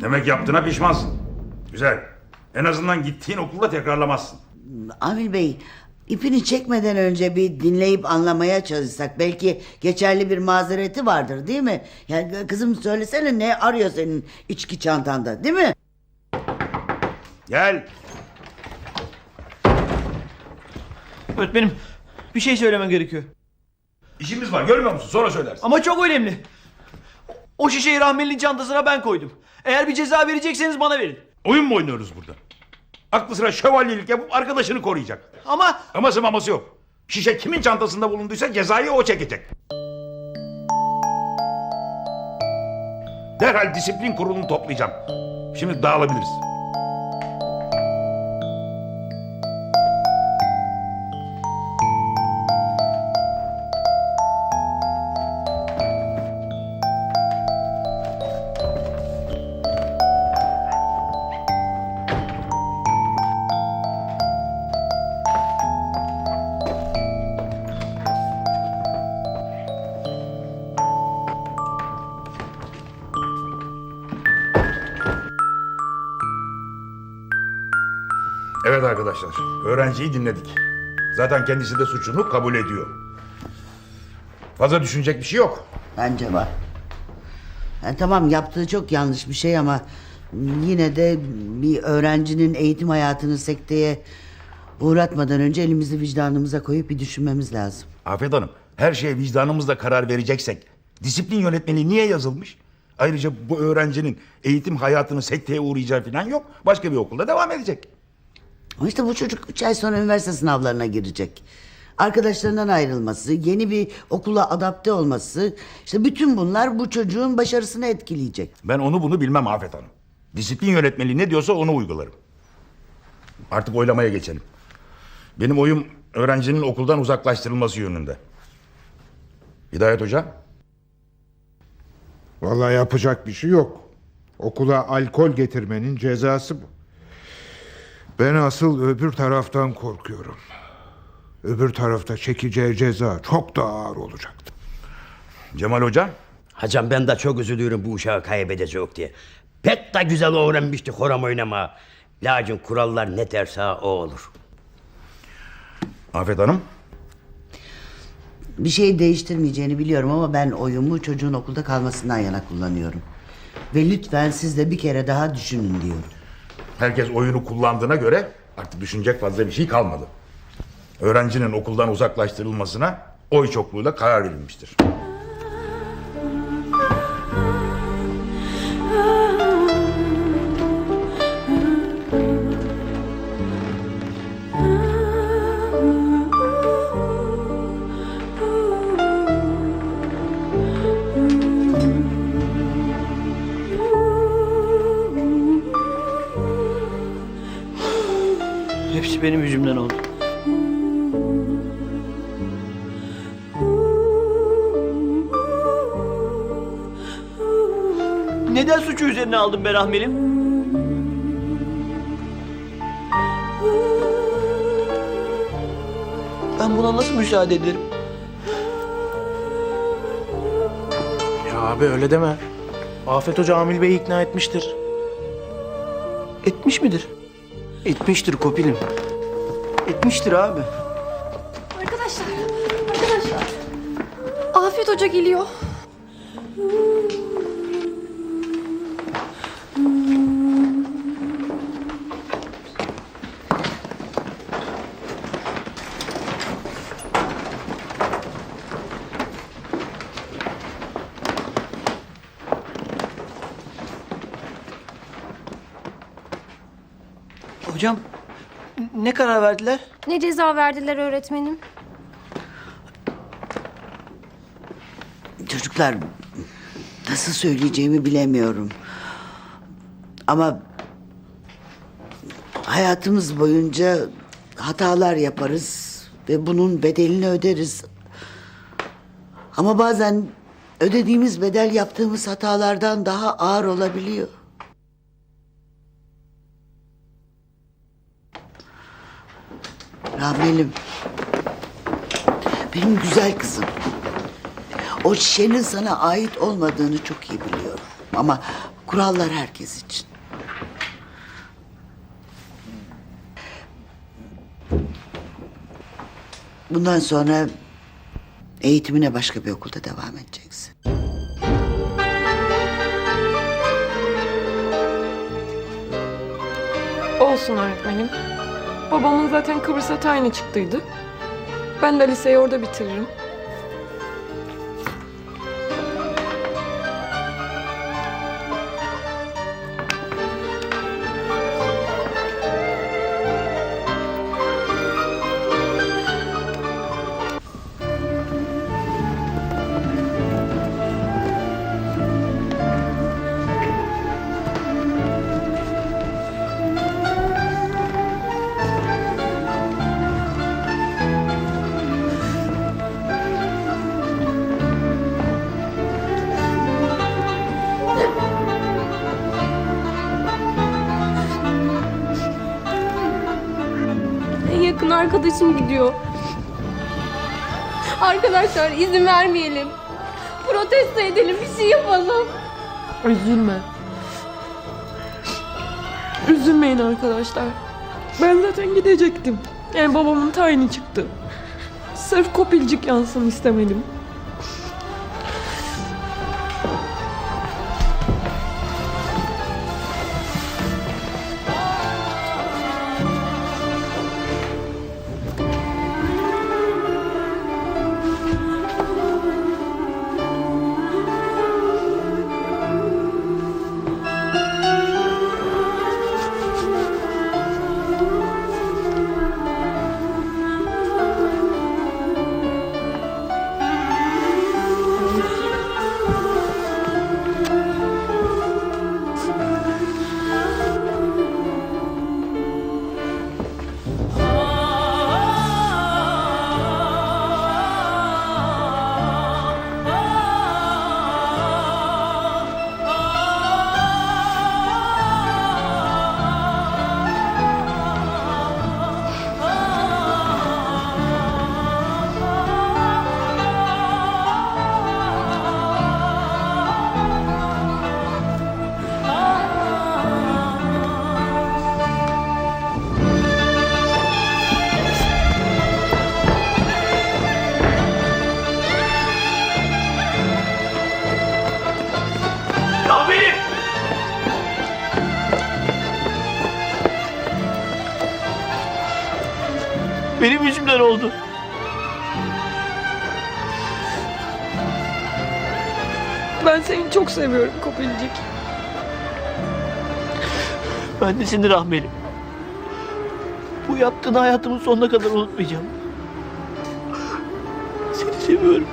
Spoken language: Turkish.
Demek yaptığına pişmansın. Güzel. En azından gittiğin okulda tekrarlamazsın. Amil Bey ipini çekmeden önce bir dinleyip anlamaya çalışsak belki geçerli bir mazereti vardır değil mi? Yani kızım söylesene ne arıyor senin içki çantanda değil mi? Gel. Öğretmenim bir şey söylemem gerekiyor. İşimiz var görmüyor musun? Sonra söylersin. Ama çok önemli. O şişeyi rahmelinin çantasına ben koydum. Eğer bir ceza verecekseniz bana verin. Oyun mu oynuyoruz burada? Aklı sıra şövalyelik yapıp arkadaşını koruyacak. Ama Aması maması yok. Şişe kimin çantasında bulunduysa cezayı o çekecek. Derhal disiplin kurulunu toplayacağım. Şimdi dağılabiliriz. Evet arkadaşlar, öğrenciyi dinledik. Zaten kendisi de suçunu kabul ediyor. Fazla düşünecek bir şey yok. Bence var. Yani tamam yaptığı çok yanlış bir şey ama yine de bir öğrencinin eğitim hayatını sekteye uğratmadan önce elimizi vicdanımıza koyup bir düşünmemiz lazım. Afet Hanım, her şeye vicdanımızla karar vereceksek disiplin yönetmeliği niye yazılmış? Ayrıca bu öğrencinin eğitim hayatını sekteye uğrayacağı falan yok. Başka bir okulda devam edecek. Ama işte bu çocuk üç ay sonra üniversite sınavlarına girecek. Arkadaşlarından ayrılması, yeni bir okula adapte olması... ...işte bütün bunlar bu çocuğun başarısını etkileyecek. Ben onu bunu bilmem Afet Hanım. Disiplin yönetmeliği ne diyorsa onu uygularım. Artık oylamaya geçelim. Benim oyum öğrencinin okuldan uzaklaştırılması yönünde. Hidayet Hoca? Vallahi yapacak bir şey yok. Okula alkol getirmenin cezası bu. Ben asıl öbür taraftan korkuyorum. Öbür tarafta çekeceği ceza çok daha ağır olacaktı. Cemal Hoca? Hocam ben de çok üzülüyorum bu uşağı kaybedecek diye. Pek de güzel öğrenmişti horam oynama. Lakin kurallar ne derse o olur. Afet Hanım? Bir şey değiştirmeyeceğini biliyorum ama ben oyumu çocuğun okulda kalmasından yana kullanıyorum. Ve lütfen siz de bir kere daha düşünün diyorum. Herkes oyunu kullandığına göre artık düşünecek fazla bir şey kalmadı. Öğrencinin okuldan uzaklaştırılmasına oy çokluğuyla karar verilmiştir. Benim yüzümden oldu. Neden suçu üzerine aldım ben rahmelim? Ben buna nasıl müsaade ederim? Ya abi öyle deme. Afet Hoca Amil Bey'i ikna etmiştir. Etmiş midir? Etmiştir Kopilim. Etmiştir abi. Arkadaşlar, arkadaşlar. Afet Hoca geliyor. Hocam ne karar verdiler? Ne ceza verdiler öğretmenim? Çocuklar nasıl söyleyeceğimi bilemiyorum. Ama hayatımız boyunca hatalar yaparız ve bunun bedelini öderiz. Ama bazen ödediğimiz bedel yaptığımız hatalardan daha ağır olabiliyor. Rahmelim. Benim güzel kızım. O şişenin sana ait olmadığını çok iyi biliyorum. Ama Kurallar herkes için. Bundan sonra eğitimine başka bir okulda devam edeceksin. Olsun öğretmenim. Babamın zaten Kıbrıs'a tayini çıktıydı. Ben de liseyi orada bitiririm. Arkadaşım gidiyor. Arkadaşlar izin vermeyelim. Protesto edelim, bir şey yapalım. Üzülme. Üzülmeyin arkadaşlar. Ben zaten gidecektim. Yani babamın tayini çıktı. Sırf kopilcik yansın istemedim. Benim yüzümden oldu. Ben seni çok seviyorum kopilcik. Ben de seni rahmelim. Bu yaptığını hayatımın sonuna kadar unutmayacağım. Seni seviyorum.